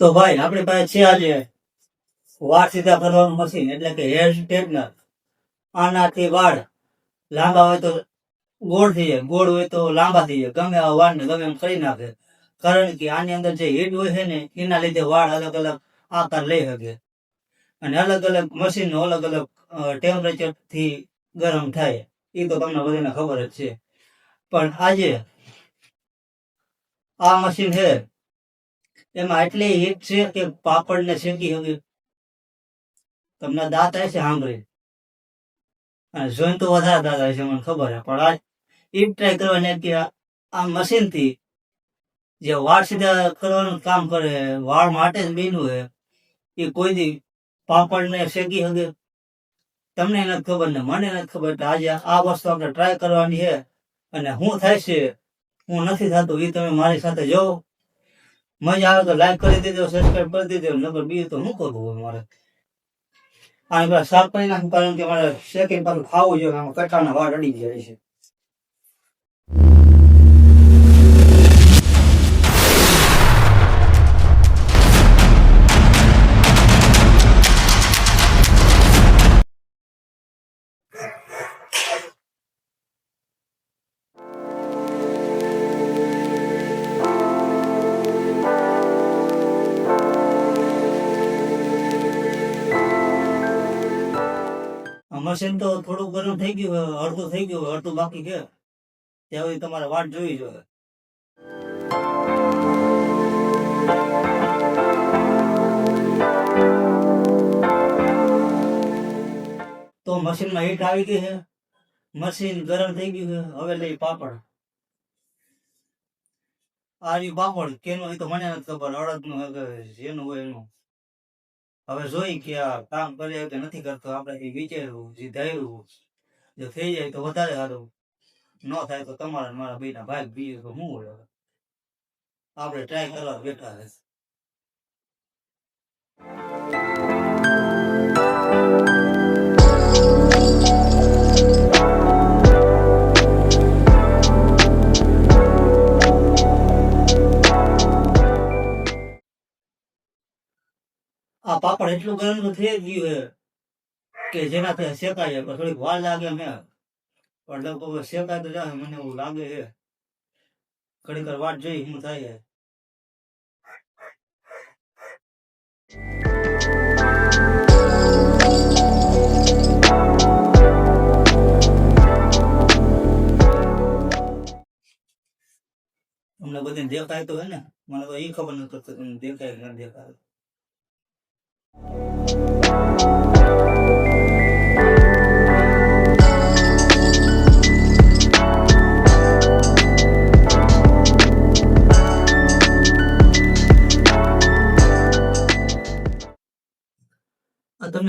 તો ભાઈ, આપણી પાસે છે આજે વાળ સીધા કરવાનું મશીન એટલે કે હેર સ્ટ્રેટનર આનાથી વાળ લાંબા હોય તો ગોળ થઈ જાય, ગોળ હોય તો લાંબા થઈ જાય, ગમે આ વાળને ગમે એમ કરી નાખે. કારણ કે આની અંદર જે હીટ હોય છે ને, એના લીધે વાળ અલગ અલગ આકાર લઈ શકે. અને અલગ અલગ મશીન અલગ અલગ ટેમ્પરેચરથી ગરમ થાય. એ તો તમને બધાને ખબર જ છે. પણ આજે આ મશીન છે એમાં એટલી હીટ છે કે પાપડને શેકી હવે તમને દાંત છે સાંભળી. અને જોઈને તો વધારે દાંત છે મને ખબર છે. પણ આ ઈટ ટ્રાય કરવાની કે આ- મશીનથી જે વાળ સીધા કરવાનું કામ કરે, વાળ માટે જ બીનું છે, એ કોઈ દી પાપડને શેકી શકે તમને નથી ખબર ને મને નથી ખબર, એટલે આજે આ વસ્તુ આપણે ટ્રાય કરવાની છે. અને હું થાય છે, હું નથી થતું એ તમે મારી સાથે જાઓ મજા આવે તો લાઈક કરી દેજો સબસ્ક્રાઈબ કરી દેજો નંબર બીજું તો શું કરવું હોય મારે? આને પેલા સાફ કરી નાખું કારણ કે મારે સેકન્ડ પાછું ખાવું જોઈએ કટાના વાળ અડી જાય છે. મશીન તો થોડું ઘણું થઈ ગયું હોય, અડધું થઈ ગયું અડધું બાકી છે. ત્યાં સુધી તમારે વાટ જોવી જોઈએ. તો મશીનમાં હીટ આવી ગઈ છે. મશીન ગરમ થઈ ગયું છે. હવે લઈ પાપડ. આ રહ્યું પાપડ. કેનું એ તો મને નથી ખબર. અડદનું હોય કે જેનું હોય એનું. હવે જોઈ કે આ કામ કરે કે નથી કરતો, આપણે વિચારવું જે ધાર્યું જો થઈ જાય તો વધારે સારું. ન થાય તો તમારા મારા ભાઈના ભાગ બીજું તો હું હોય આપણે ટ્રાય કરવા બેઠા છે આ પાપડ એટલું ગરમ થઈ ગયું હે કે જેનાથી શેકાય પણ થોડીક વાર લાગે મેં પણ લોકો શેકાય તો જાય, મને એવું લાગે છે. ઘડીકર વાટ જોઈ હું થાય તમને બધી દેખાય તો હે ને? મને તો એ ખબર નથી દેખાય કે દેખાય. તમને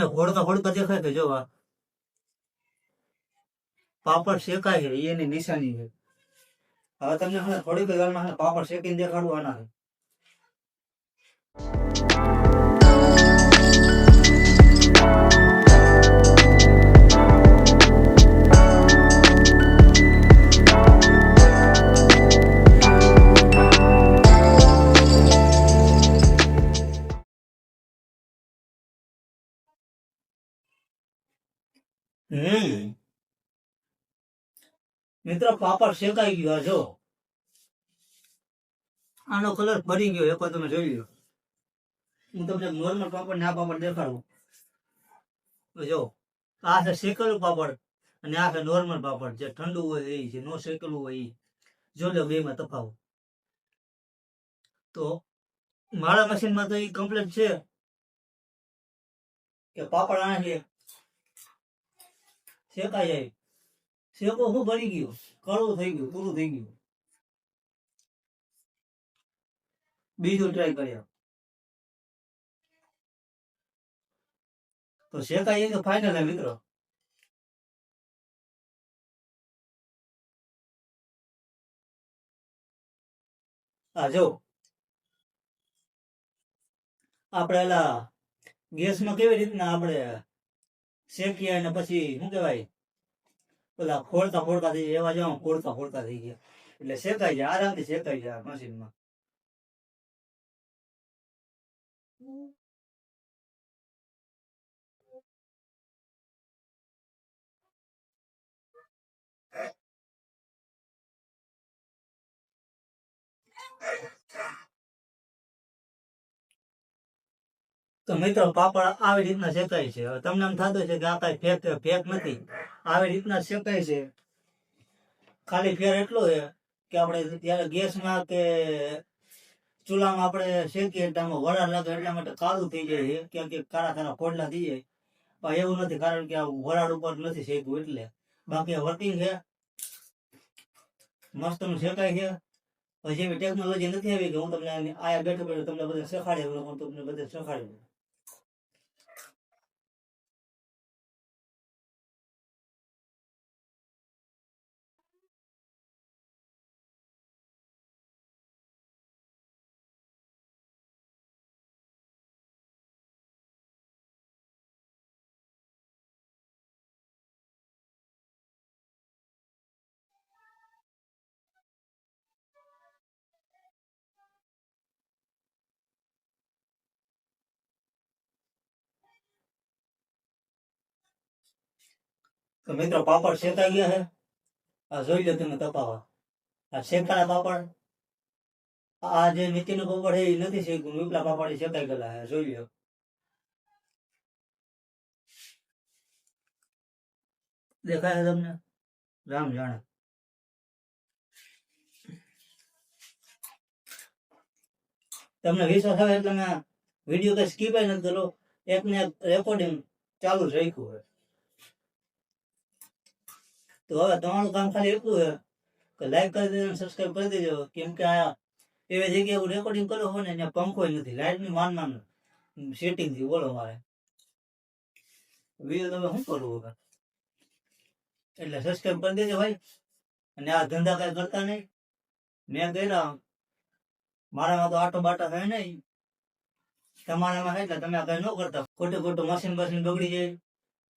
હોડતા હોડતા દેખાય કે જો આ પાપડ શેકાય છે, એની નિશાની છે. હવે તમને થોડીક વારમાં પાપડ શેકીને દેખાડવાના આના. હમ. મિત્રો, પાપડ શેકાઈ ગયો જો. આનો કલર ફરી ગયો, એક વાર તમે જોઈ લો હું તમને નોર્મલ પાપડ ને પાપડ દેખાડું. જો, આ છે શેકેલું પાપડ અને આ છે નોર્મલ પાપડ. જે ઠંડુ હોય એ જે નો શેકેલું હોય એ જો લો બેમાં તફાવત. તો મારા મશીનમાં તો એ કમ્પ્લેટ છે. કે પાપડ આનાથી શેકાઈ જાય. શેકો શું બળી ગયું? કડવું થઈ ગયું પૂરું થઈ ગયું. બીજું ટ્રાય કર્યા. તો શેકાઈ તો ફાઇનલ હે મિત્રો? આ જો. આપણે એલા ગેસમાં કેવી રીતના આપણે શેકીએ અને પછી શું કહેવાય પેલા ખોળતા ખોળતા થઈ જાય એવા જાવ ખોળતા ખોળતા થઈ ગયા એટલે શેકાઈ જાય આરામથી શેકાઈ જાય મશીનમાં તો મિત્રો, પાપડ આવી રીતના શેકાય છે. તમને એમ થતું છે કે આ કઈ ફેક ફેક નથી. આવી રીતના શેકાય છે. ખાલી ફેર એટલો છે કે આપણે ત્યારે ગેસમાં કે ચૂલામાં આપણે શેકીએ એટલે આમાં વરાળ લાગે, એટલા માટે કાળું થઈ જાય છે. ક્યાંક કાળા કાળા ખોડલા થઈ જાય. પણ એવું નથી, કારણ કે આ વરાળ ઉપર નથી શેકવું એટલે. બાકી વર્કિંગ છે. મસ્ત શેકાય છે. એવી ટેકનોલોજી નથી આવી કે હું તમને આયા બેઠો બેઠો તમને બધા શીખાડી હું તમને બધા શીખાડી. તો મિત્રો પાપડ શેકાઈ ગયા છે? આ જોઈ લો તમે તપાવા. આ શેકાળા પાપડ? આ જે નીતિનું પાપડ છે, એ નથી શેકવું ઉપલા પાપડ શેકાઈ ગયેલા છે. જોઈ લો. દેખાય તમને? રામ જાણે. તમને વિશ્વાસ આવે એટલે મેં વીડિયો કઈ સ્કીપ નથી કરો એક ને રેકોર્ડિંગ ચાલુ જ રાખ્યું હોય. તો હવે તમારું કામ ખાલી એટલું છે કે લાઈક કરી દેજો સબસ્ક્રાઈબ કરી દેજો. કેમ કે આ એવી જગ્યાએ હું રેકોર્ડિંગ કર્યો હોય ને, ત્યાં પંખો નથી લાઈટની માન માન સેટિંગથી બોલો મારે. વીડિયો તમે શું કરવું હવે? એટલે સબસ્ક્રાઈબ કરી દેજો ભાઈ. અને આ ધંધા કઈ કરતા નહીં. મેં કર્યા. મારામાં તો આટો બાટા થાય નહીં. તમારામાં એટલે તમે કઈ ન કરતા. ખોટું ખોટું મશીન મશીન બગડી જાય.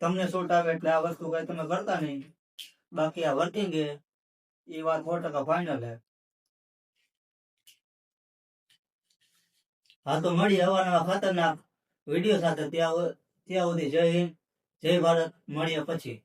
તમને શોટ આવે એટલે આ વસ્તુ કઈ તમે કરતા નહીં. બાકી આ વર્કિંગ એ વાત સો ટકા ફાઇનલ હે. હા તો મળી હવા ખતરનાક વીડિયો સાથે. ત્યાં ત્યાં સુધી જય હિન્દ, જય ભારત. મળીએ પછી.